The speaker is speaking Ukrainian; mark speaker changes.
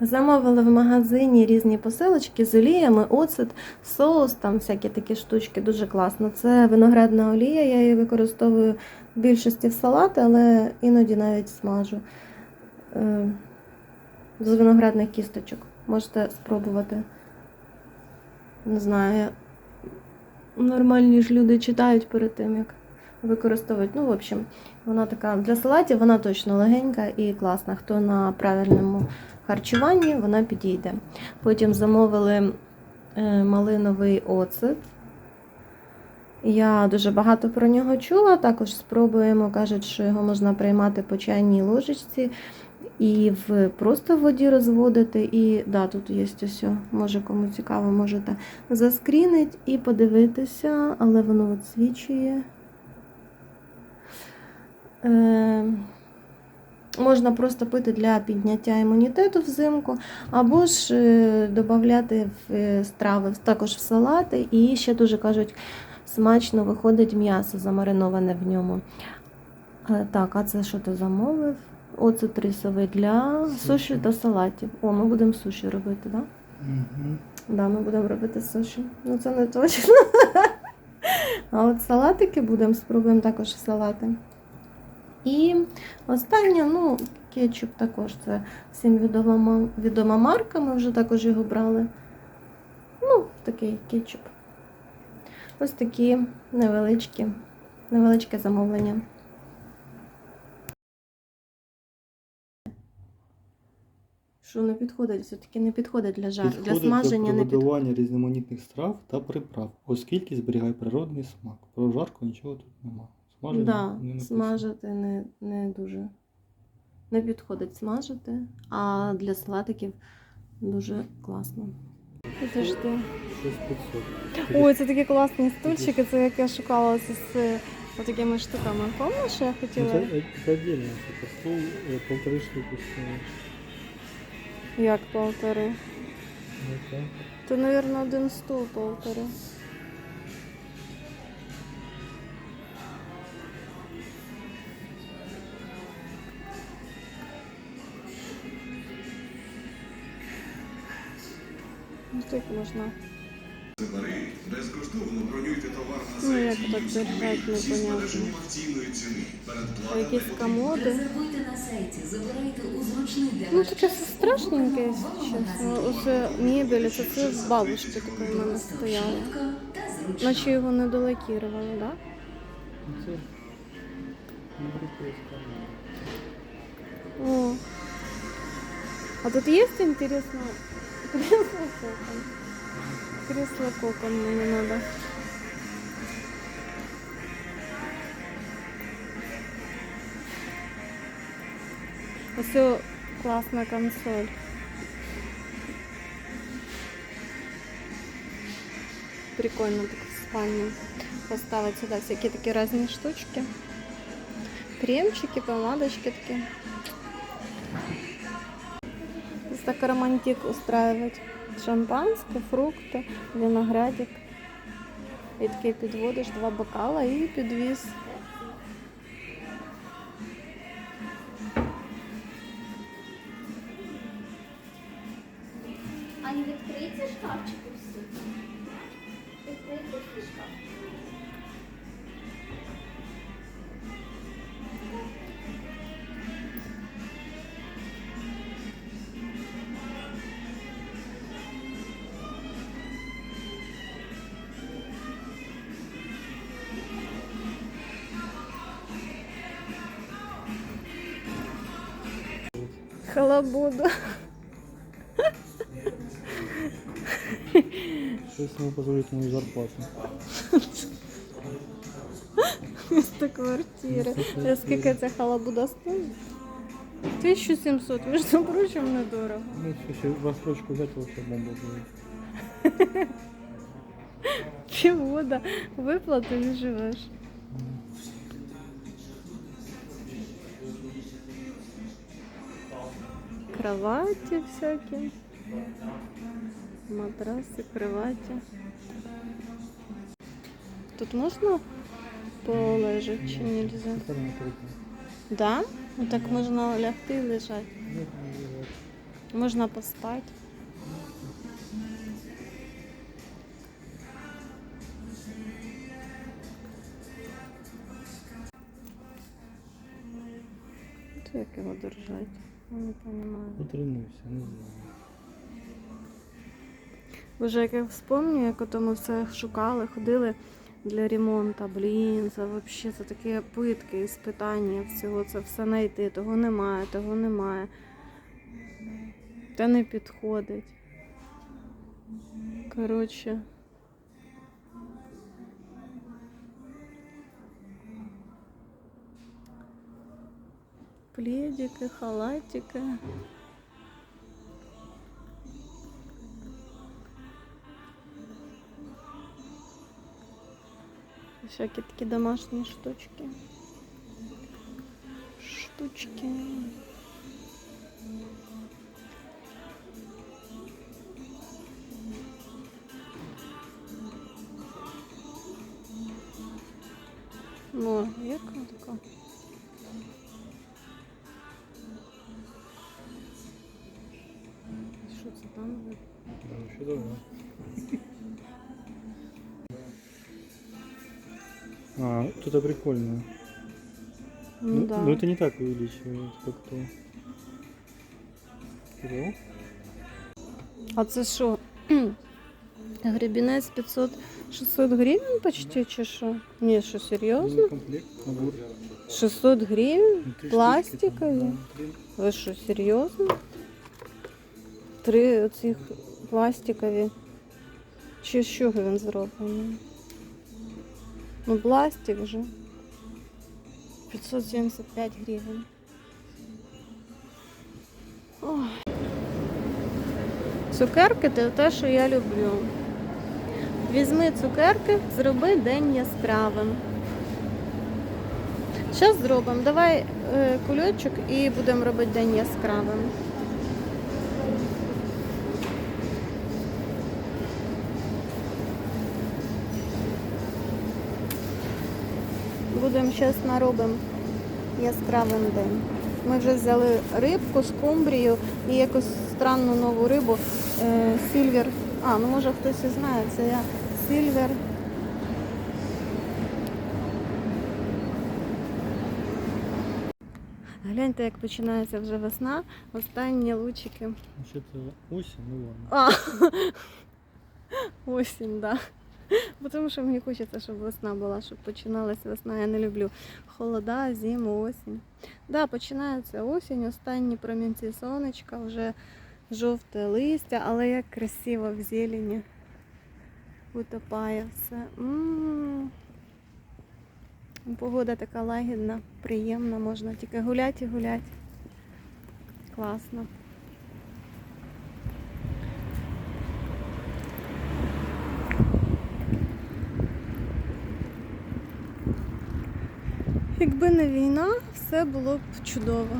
Speaker 1: Замовили в магазині різні посилочки з оліями, оцет, соус, там всякі такі штучки, дуже класно. Це виноградна олія, я її використовую в більшості в салати, але іноді навіть смажу. Е, З виноградних кісточок. Можете спробувати. Не знаю, нормальні ж люди читають перед тим, як використовують. Ну, в общем, вона така для салатів, вона точно легенька і класна. Хто на правильному харчуванні, вона підійде. Потім замовили е, малиновий оцет. Я дуже багато про нього чула. Також спробуємо. Кажуть, що його можна приймати по чайній ложечці і в просто в воді розводити. І да, тут є ось, може кому цікаво, можете заскрінити і подивитися, але воно відсвічує. Е, можна просто пити для підняття імунітету взимку, або ж е, додати в е, страви, також в салати. І ще дуже кажуть, смачно виходить м'ясо замариноване в ньому. Е, Так, а це що ти замовив? Оцет рисовий для суші та салатів. О, ми будемо суші робити, так? Да?
Speaker 2: Угу.
Speaker 1: Да, ми будемо робити суші. Ну це не точно. А от салатики будемо, спробуємо також салати. І останнє, ну, кетчуп також. Це всім відома, відома марка, ми вже також його брали. Ну, такий кетчуп. Ось такі невеличкі, невеличке замовлення. Що не підходить, все-таки не підходить для жар, для смаження
Speaker 2: для
Speaker 1: не підходить.
Speaker 2: різноманітних страв та приправ, оскільки зберігає природний смак. Про жарку нічого тут нема. Смаження
Speaker 1: Да,
Speaker 2: не
Speaker 1: смажити не, не дуже не підходить смажити, а для салатиків дуже класно.
Speaker 2: 6500.
Speaker 1: Ой, це такі класні стульчики, це як я шукала з, такими штуками. Пам'ятаєш, що я
Speaker 2: Ну,
Speaker 1: хотіла?
Speaker 2: Це, це отдельно, це стол е, полтори штуки стоїть.
Speaker 1: Як полтори?
Speaker 2: Ну, так.
Speaker 1: То, мабуть, один стул полтори. Ну, так можна.
Speaker 3: Безкоштовно бронюйте товар на
Speaker 1: Ну, як так держать,
Speaker 3: зі
Speaker 1: непонятно.
Speaker 3: збереженням акційної ціни. Передплата
Speaker 1: якісь комоди.
Speaker 4: Резервуйте на сайті, забирайте у зручний для
Speaker 1: Ну, таке все страшненьке, якщо чесно. Оце мебель, це це з бабушки такої в мене стояло. Наче його не долакірували, так? Да?
Speaker 2: Ну.
Speaker 1: О. А тут есть интересно кресло кокон? Кресло кокон мне надо. Все классная консоль. Прикольно так в спальню поставить сюда всякие такие разные штучки. Кремчики, помадочки такие. Так романтик устраивать. Шампанське, фрукти, виноградик. І такий підводиш два бокала і підвіз.
Speaker 5: А не відкриється шкафчики всі? Відкриється всі шкаф.
Speaker 1: Халабуда.
Speaker 2: Щось не позволить мою зарплату.
Speaker 1: Місто квартири. Це Скільки ця халабуда стоїть? 1700, між прочим, недорого.
Speaker 2: Ну, якщо ще в розстрочку взяти, то вообще бомба буде.
Speaker 1: Півгода виплати і живеш. Кровати всякі. Матраси, кровати. Тут можна полежати чи нельзя? Да? Ну так можна лягти
Speaker 2: не буває.
Speaker 1: Можна поспати. Як його держать? Я не розумію.
Speaker 2: Потренуйся, не знаю.
Speaker 1: Боже, як я вспомню, як ото ми все шукали, ходили для ремонту. Блін, це взагалі це такі питки, іспитання всього. Це все знайти. Того немає, того немає. Та не підходить. Коротше. Пледики, халатики. Всякі такі домашні штучки. Штучки. Ну, яка така?
Speaker 2: Ну, що давай. А, тут прикольно.
Speaker 1: Ну, да.
Speaker 2: ну это не так увеличивает, как то. Кирилл?
Speaker 1: А це що? Гребінець 500 600 гривень почти чи що? Ні, що серйозно?
Speaker 2: Ну, комплект, набор.
Speaker 1: 600 гривень?
Speaker 2: Ну,
Speaker 1: Пластикові?
Speaker 2: да.
Speaker 1: Ви що, серйозно? Три оцих пластикові. Чи з чого він зроблений? Ну, пластик же. 575 гривень. Ой. Цукерки це те, що я люблю. Візьми цукерки, зроби день яскравим. Зараз зробимо. Давай е, кульочок і будемо робити день яскравим. Будемо зараз наробимо яскравим день. Ми вже взяли рибку, скумбрію і якусь странну нову рибу. Е, сільвер. А, ну може хтось і знає, це я сільвер. Гляньте, як починається вже весна. Останні лучики.
Speaker 2: Вообще-то осень, ну ладно.
Speaker 1: А, осінь, да. Тому що мені хочеться, щоб весна була, щоб починалась весна. Я не люблю холода, зиму, осінь. Да, починається осінь, останні промінці сонечка, вже жовте листя, але як красиво в зелені утопає все. М. Погода така лагідна, приємна, можна тільки гуляти і гуляти. Класно. Якби не війна, все було б чудово.